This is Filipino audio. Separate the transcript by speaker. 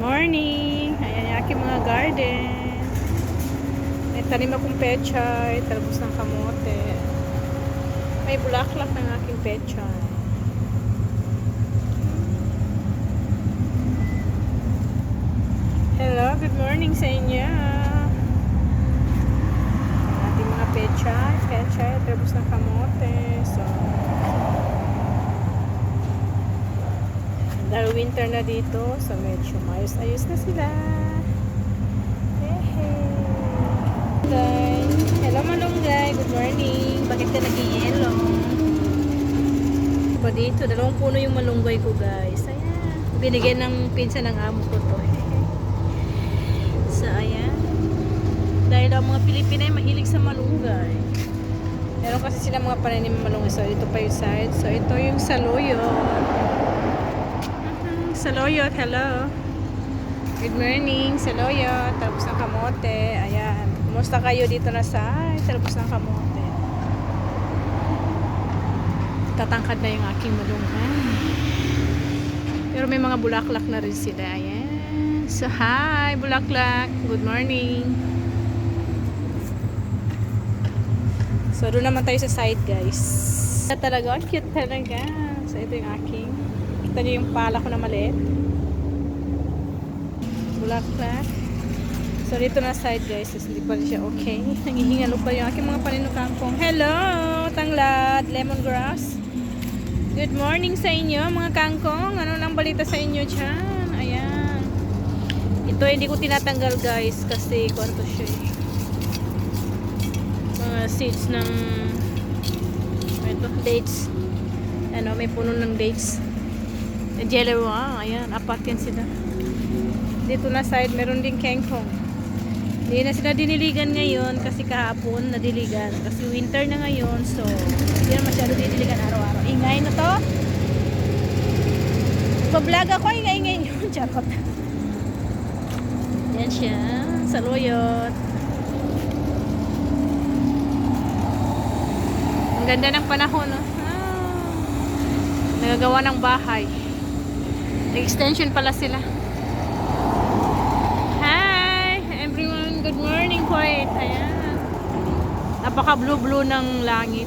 Speaker 1: morning! Ayan yung aking mga garden. May tanim akong pechay, talbos ng kamote. May bulaklak ng aking pechay. Hello, good morning sa inyo. Ating mga pechay, pechay, talbos ng kamote. So, dahil winter na dito, so medyo maayos-ayos na sila. Hehe. Malunggay. Hello malunggay, good morning. Bakit ka nag-yellow? Pa dito, dalawang puno yung malunggay ko guys. Ayan. Binigyan ng pinsan ng amo ko to. So ayan. Dahil ang mga Pilipina ay mahilig sa malunggay. Meron kasi sila mga pananim ng malunggay. So ito pa yung side. So ito yung saluyo. Saloyot, hello. Good morning, Saloyot. Tapos ng kamote. Ayan. Kumusta kayo dito na sa tapos ng kamote? Tatangkad na yung aking malunggay. Pero may mga bulaklak na rin sila. Ayan. So, hi, bulaklak. Good morning. So, doon naman tayo sa side, guys. Talaga, cute talaga. So, ito yung aking. Kita niyo yung pala ko na maliit. Bulaklak. So, dito na side, guys. Tapos, hindi pa rin siya okay. Nangihingalo pa yung aking mga paninukangkong. Hello, tanglad, lemongrass. Good morning sa inyo, mga kangkong. Ano nang balita sa inyo dyan? Ayan. Ito, hindi ko tinatanggal, guys. Kasi, kwanto siya eh. Mga seeds ng ito, dates. Ano, may puno ng dates. Jello, ah, ayan, apat yan sila. Dito na side, meron din kengkong. Hindi na sila diniligan ngayon kasi kahapon nadiligan. Kasi winter na ngayon, so hindi na masyado diniligan araw-araw. Ingay na to. Pag-vlog ako, ingay-ingay nyo. Charot. Yan siya, saluyot. Ang ganda ng panahon, no? Ah, nagagawa ng bahay. Extension pala sila. Hi everyone, good morning po. Ayan. Napaka blue blue ng langit.